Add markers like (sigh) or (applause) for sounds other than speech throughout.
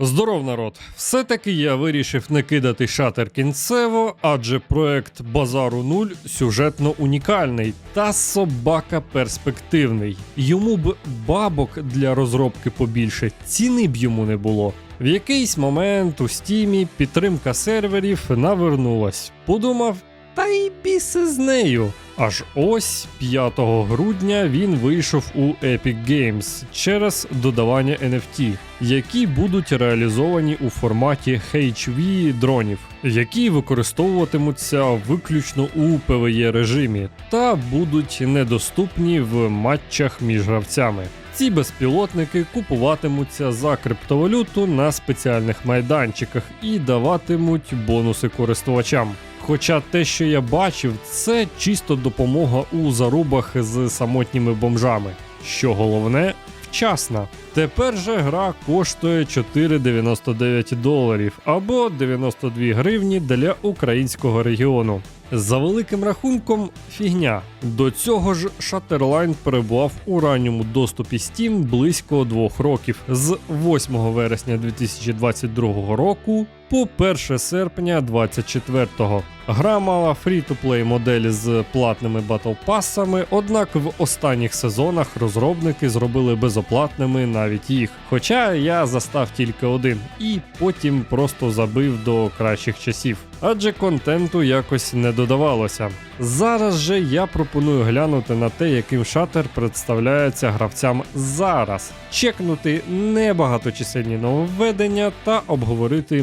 Здоров, народ! Все-таки я вирішив не кидати шатер кінцево, адже проект Базару 0 сюжетно унікальний та собака перспективний. Йому б бабок для розробки побільше, ціни б йому не було. В якийсь момент у стімі підтримка серверів навернулась. Подумав, та й біси з нею. Аж ось 5 грудня він вийшов у Epic Games через додавання NFT, які будуть реалізовані у форматі HV дронів, які використовуватимуться виключно у PvE режимі та будуть недоступні в матчах між гравцями. Ці безпілотники купуватимуться за криптовалюту на спеціальних майданчиках і даватимуть бонуси користувачам. Хоча те, що я бачив, це чисто допомога у зарубах з самотніми бомжами. Що головне, вчасна. Тепер же гра коштує 4,99 доларів або 92 гривні для українського регіону. За великим рахунком, фігня. До цього ж Shutterline перебував у ранньому доступі Steam близько двох років з 8 вересня 2022 року по 1 серпня 2024. Гра мала фрі-то-плей модель з платними батлпасами, однак в останніх сезонах розробники зробили безоплатними навіть їх. Хоча я застав тільки один і потім просто забив до кращих часів, адже контенту якось не додавалося. Зараз же я пропоную глянути на те, яким шатер представляється гравцям зараз, чекнути небагаточисельні нововведення та обговорити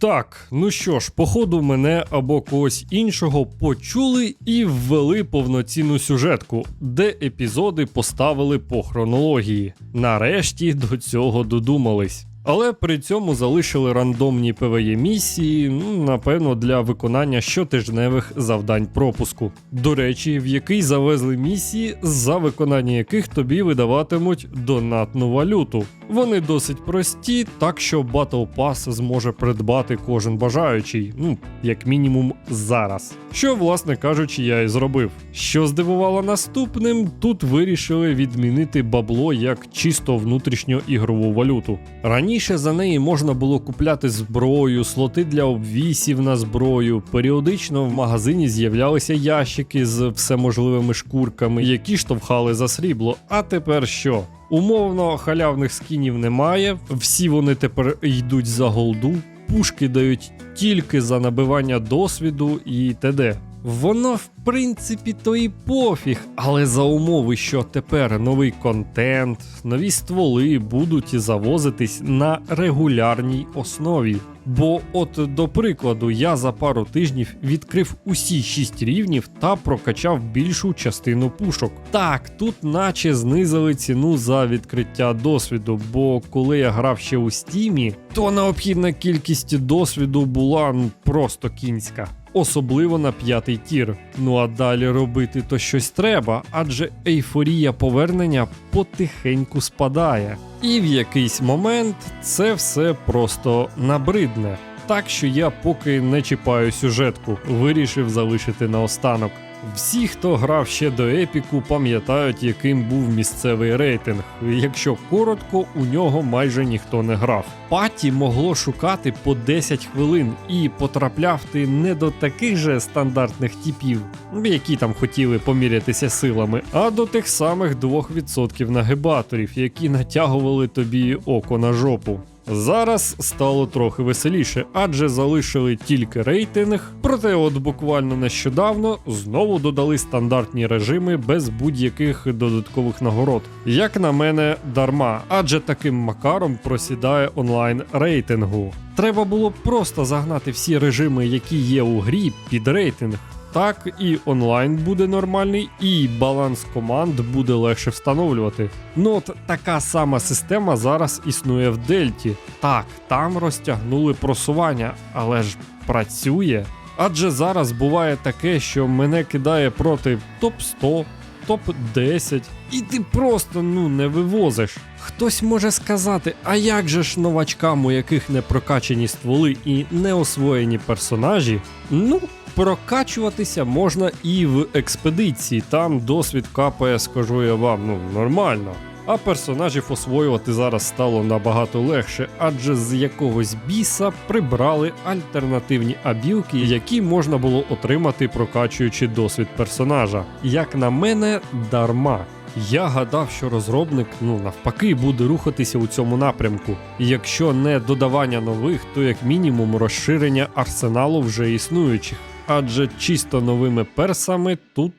Так, ну що ж, походу, мене або когось іншого почули і ввели повноцінну сюжетку, де епізоди поставили по хронології. Нарешті до цього додумались. Але при цьому залишили рандомні PvE місії, ну, напевно, для виконання щотижневих завдань пропуску. До речі, в який завезли місії, за виконання яких тобі видаватимуть донатну валюту. Вони досить прості, так що Battle Pass зможе придбати кожен бажаючий, ну, як мінімум, зараз. Що, власне кажучи, я і зробив. Що здивувало наступним, тут вирішили відмінити бабло як чисто внутрішньоігрову валюту. Раніше за неї можна було купляти зброю, слоти для обвісів на зброю. Періодично в магазині з'являлися ящики з всеможливими шкурками, які штовхали за срібло. А тепер що? Умовно, халявних скінів немає, всі вони тепер йдуть за голду, пушки дають тільки за набивання досвіду і т.д. Воно, в принципі, то і пофіг, але за умови, що тепер новий контент, нові стволи будуть завозитись на регулярній основі. Бо, от до прикладу, я за пару тижнів відкрив усі 6 рівнів та прокачав більшу частину пушок. Так, тут наче знизили ціну за відкриття досвіду, бо коли я грав ще у стімі, то необхідна кількість досвіду була ну, просто кінська. Особливо на п'ятий тір. Ну а далі робити то щось треба, адже ейфорія повернення потихеньку спадає. І в якийсь момент це все просто набридне. Так що я поки не чіпаю сюжетку, вирішив залишити наостанок. Всі, хто грав ще до епіку, пам'ятають, яким був місцевий рейтинг. Якщо коротко, у нього майже ніхто не грав. Паті могло шукати по 10 хвилин і потрапляв ти не до таких же стандартних типів, які там хотіли помірятися силами, а до тих самих 2% нагибаторів, які натягували тобі око на жопу. Зараз стало трохи веселіше, адже залишили тільки рейтинг. Проте, от буквально нещодавно знову додали стандартні режими без будь-яких додаткових нагород. Як на мене, дарма, адже таким макаром просідає онлайн рейтингу. Треба було просто загнати всі режими, які є у грі, під рейтинг. Так і онлайн буде нормальний, і баланс команд буде легше встановлювати. Ну от така сама система зараз існує в Дельті. Так, там розтягнули просування, але ж працює. Адже зараз буває таке, що мене кидає проти топ 100, топ 10, і ти просто ну не вивозиш. Хтось може сказати, а як же ж новачкам, у яких не прокачані стволи і не освоєні персонажі? Ну, прокачуватися можна і в експедиції, там досвід капає, скажу я вам, ну нормально. А персонажів освоювати зараз стало набагато легше, адже з якогось біса прибрали альтернативні абілки, які можна було отримати, прокачуючи досвід персонажа. Як на мене, дарма. Я гадав, що розробник ну навпаки буде рухатися у цьому напрямку. Якщо не додавання нових, то як мінімум розширення арсеналу вже існуючих. Адже чисто новими персами тут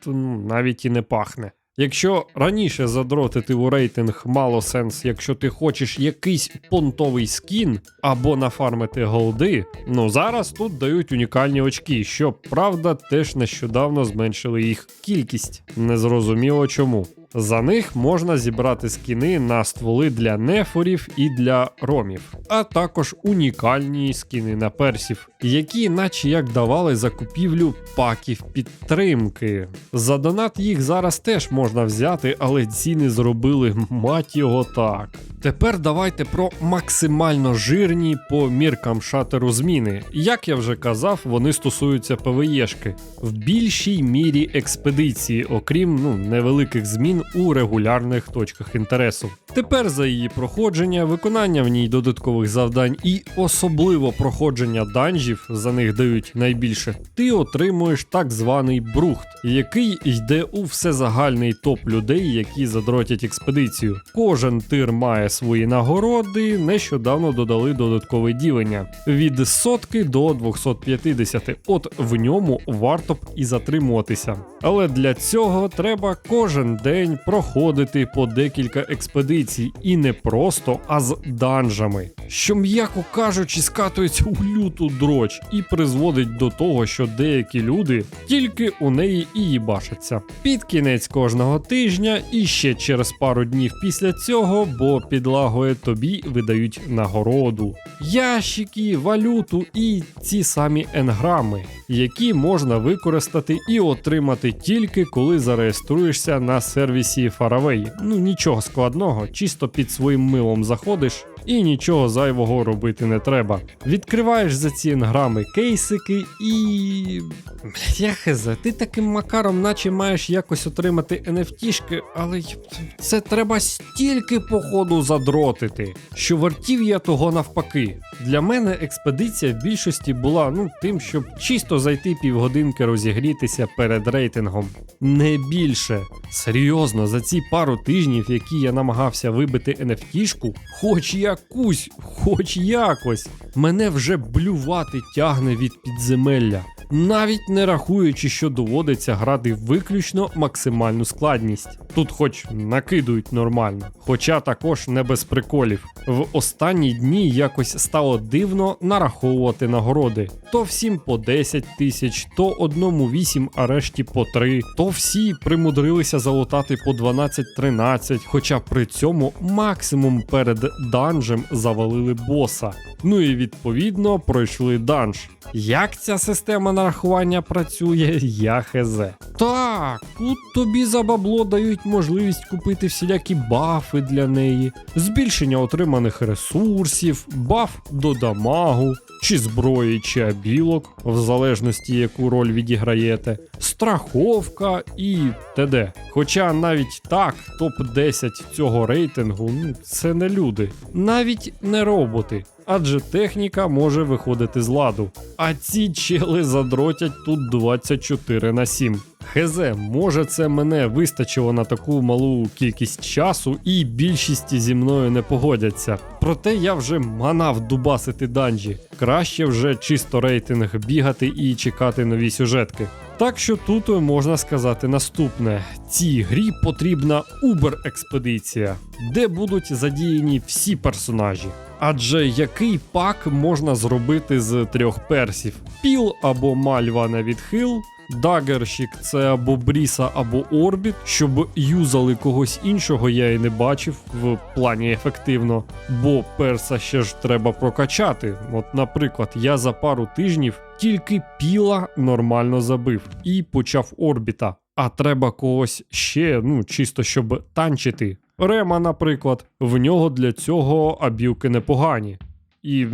навіть і не пахне. Якщо раніше задротити у рейтинг мало сенс, якщо ти хочеш якийсь понтовий скін або нафармити голди, ну зараз тут дають унікальні очки, що правда теж нещодавно зменшили їх кількість. Незрозуміло чому. За них можна зібрати скіни на стволи для нефорів і для ромів, а також унікальні скіни на персів, які, наче як давали за купівлю паків підтримки. За донат їх зараз теж можна взяти, але ціни зробили мать його так. Тепер давайте про максимально жирні по міркам шатеру зміни. Як я вже казав, вони стосуються ПВЄшки в більшій мірі експедиції, окрім ну невеликих змін у регулярних точках інтересу. Тепер за її проходження, виконання в ній додаткових завдань і особливо проходження данжів, за них дають найбільше, ти отримуєш так званий брухт, який йде у всезагальний топ людей, які задротять експедицію. Кожен тир має свої нагороди, нещодавно додали додаткове ділення від сотки до 250. От в ньому варто б і затримуватися. Але для цього треба кожен день проходити по декілька експедицій, і не просто, а з данжами, що, м'яко кажучи, скатується у люту дроч і призводить до того, що деякі люди тільки у неї і їбашаться. Під кінець кожного тижня і ще через пару днів після цього, бо підлагою тобі видають нагороду, ящики, валюту і ці самі енграми, які можна використати і отримати тільки коли зареєструєшся на сервісі Faraway. Ну нічого складного, чисто під своїм милом заходиш. І нічого зайвого робити не треба. Відкриваєш за ці енграми кейсики і. Блять, я хз, ти таким макаром, наче маєш якось отримати NFT-шки, але це треба стільки походу задротити, що вартів я того навпаки. Для мене експедиція в більшості була ну тим, щоб чисто зайти півгодинки розігрітися перед рейтингом. Не більше. Серйозно, за ці пару тижнів, які я намагався вибити NFT-шку, хоч якусь, хоч якось, мене вже блювати тягне від підземелля. Навіть не рахуючи, що доводиться грати виключно максимальну складність. Тут хоч накидують нормально, хоча також не без приколів. В останні дні якось стало дивно нараховувати нагороди. То всім по 10 тисяч, то одному 8, а решті по 3, то всі примудрилися залутати по 12-13, хоча при цьому максимум перед данжем завалили боса. Ну і відповідно пройшли данж. Як ця система нарахування працює, (laughs) я хз. Так, тут тобі за бабло дають можливість купити всілякі бафи для неї, збільшення отриманих ресурсів, баф до дамагу, чи зброї, чи абілок, в залежності яку роль відіграєте, страховка і т.д. Хоча навіть так, топ-10 цього рейтингу ну, це не люди, навіть не роботи. Адже техніка може виходити з ладу. А ці чели задротять тут 24 на 7. Хз, може це мене вистачило на таку малу кількість часу, і більшість зі мною не погодяться. Проте я вже манав дубасити данжі. Краще вже чисто рейтинг бігати і чекати нові сюжетки. Так що тут можна сказати наступне: цій грі потрібна Убер-експедиція, де будуть задіяні всі персонажі. Адже який пак можна зробити з трьох персів: піл або мальва на відхил, Дагерщик це або Бріса, або Орбіт. Щоб юзали когось іншого, я і не бачив в плані ефективно. Бо перса ще ж треба прокачати. От, наприклад, я за пару тижнів тільки піла нормально забив і почав орбіта. А треба когось ще, ну чисто щоб танчити. Рема, наприклад, в нього для цього абілки непогані. І,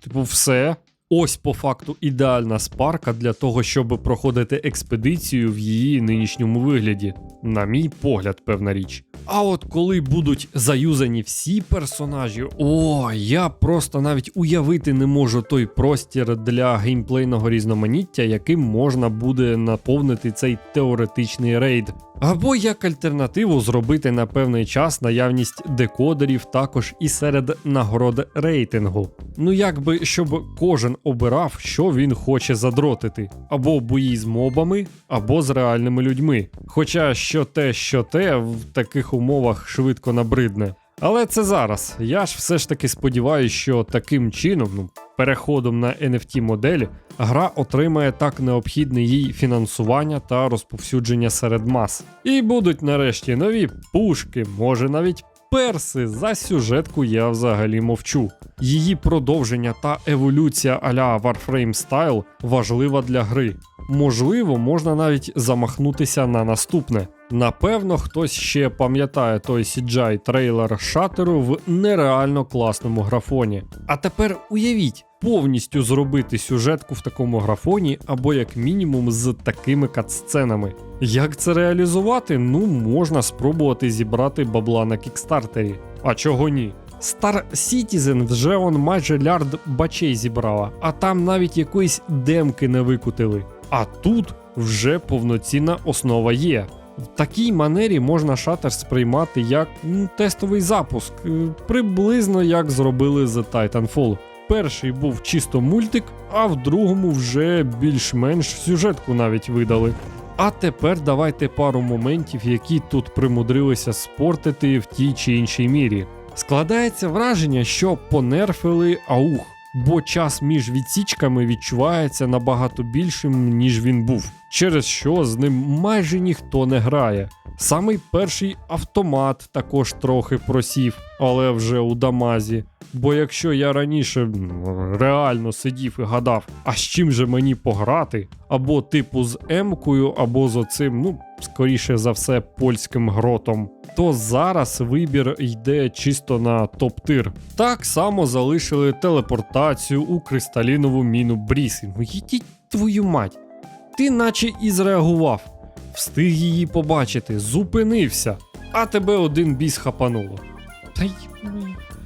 типу, все. Ось по факту ідеальна спарка для того, щоб проходити експедицію в її нинішньому вигляді. На мій погляд, певна річ. А от коли будуть заюзані всі персонажі, о, я просто навіть уявити не можу той простір для геймплейного різноманіття, яким можна буде наповнити цей теоретичний рейд. Або як альтернативу зробити на певний час наявність декодерів також і серед нагород рейтингу. Ну якби щоб кожен обирав, що він хоче задротити, або бої з мобами, або з реальними людьми. Хоча що те, що те в таких умовах швидко набридне. Але це зараз. Я ж все ж таки сподіваюся, що таким чином, ну, переходом на NFT моделі, гра отримає так необхідне їй фінансування та розповсюдження серед мас. І будуть нарешті нові пушки, може навіть перси. За сюжетку я взагалі мовчу. Її продовження та еволюція а-ля Warframe Style важлива для гри. Можливо, можна навіть замахнутися на наступне. Напевно, хтось ще пам'ятає той CGI трейлер шатеру в нереально класному графоні. А тепер уявіть, повністю зробити сюжетку в такому графоні, або як мінімум з такими катсценами. Як це реалізувати? Ну, можна спробувати зібрати бабла на кікстартері. А чого ні? Star Citizen вже он майже лярд бачей зібрала, а там навіть якоїсь демки не викутили. А тут вже повноцінна основа є. В такій манері можна шатер сприймати як тестовий запуск, е, приблизно як зробили з Titanfall. Перший був чисто мультик, а в другому вже більш-менш сюжетку навіть видали. А тепер давайте пару моментів, які тут примудрилися спортити в тій чи іншій мірі. Складається враження, що понерфили аух, бо час між відсічками відчувається набагато більшим, ніж він був, через що з ним майже ніхто не грає. Самий перший автомат також трохи просів, але вже у Дамазі. Бо якщо я раніше реально сидів і гадав, а з чим же мені пограти, або типу з Емкою, або з оцим, ну, скоріше за все, польським гротом, то зараз вибір йде чисто на топ-тир. Так само залишили телепортацію у кристалінову міну Бріси. Ну їдіть твою мать. Ти наче і зреагував, встиг її побачити, зупинився, а тебе один біс хапануло. Та й...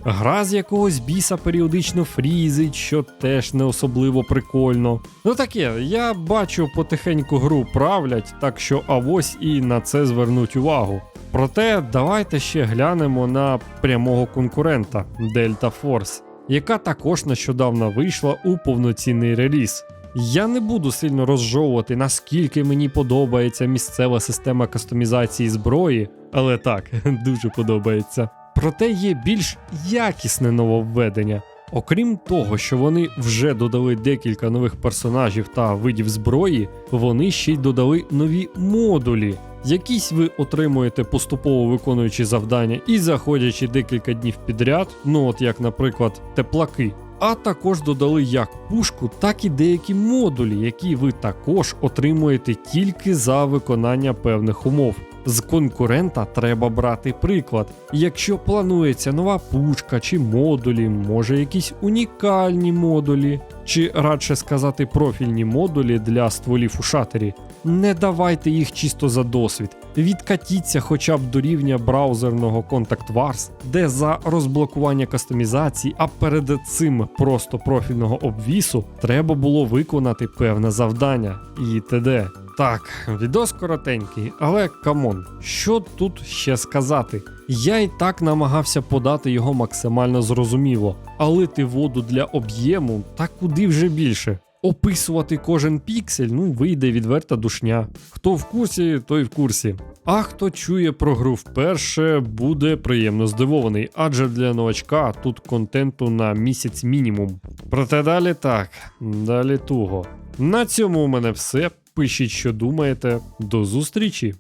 Гра з якогось біса періодично фрізить, що теж не особливо прикольно. Ну таке, я бачу потихеньку гру правлять, так що авось і на це звернуть увагу. Проте давайте ще глянемо на прямого конкурента Delta Force, яка також нещодавно вийшла у повноцінний реліз. Я не буду сильно розжовувати, наскільки мені подобається місцева система кастомізації зброї, але так, (laughs) дуже подобається. Проте є більш якісне нововведення. Окрім того, що вони вже додали декілька нових персонажів та видів зброї, вони ще й додали нові модулі. Якісь ви отримуєте поступово виконуючи завдання і заходячи декілька днів підряд, ну от як, наприклад, теплаки. А також додали як пушку, так і деякі модулі, які ви також отримуєте тільки за виконання певних умов. З конкурента треба брати приклад. Якщо планується нова пушка чи модулі, може якісь унікальні модулі, чи радше сказати профільні модулі для стволів у шатері. Не давайте їх чисто за досвід. Відкатіться хоча б до рівня браузерного Contact Wars, де за розблокування кастомізації, а перед цим просто профільного обвісу треба було виконати певне завдання і т.д. Так, відос коротенький, але камон, що тут ще сказати? Я і так намагався подати його максимально зрозуміло, а лити воду для об'єму та куди вже більше. Описувати кожен піксель, ну вийде відверта душня. Хто в курсі, той в курсі. А хто чує про гру вперше, буде приємно здивований, адже для новачка тут контенту на місяць мінімум. Проте далі так, далі туго. На цьому у мене все. Пишіть, що думаєте. До зустрічі!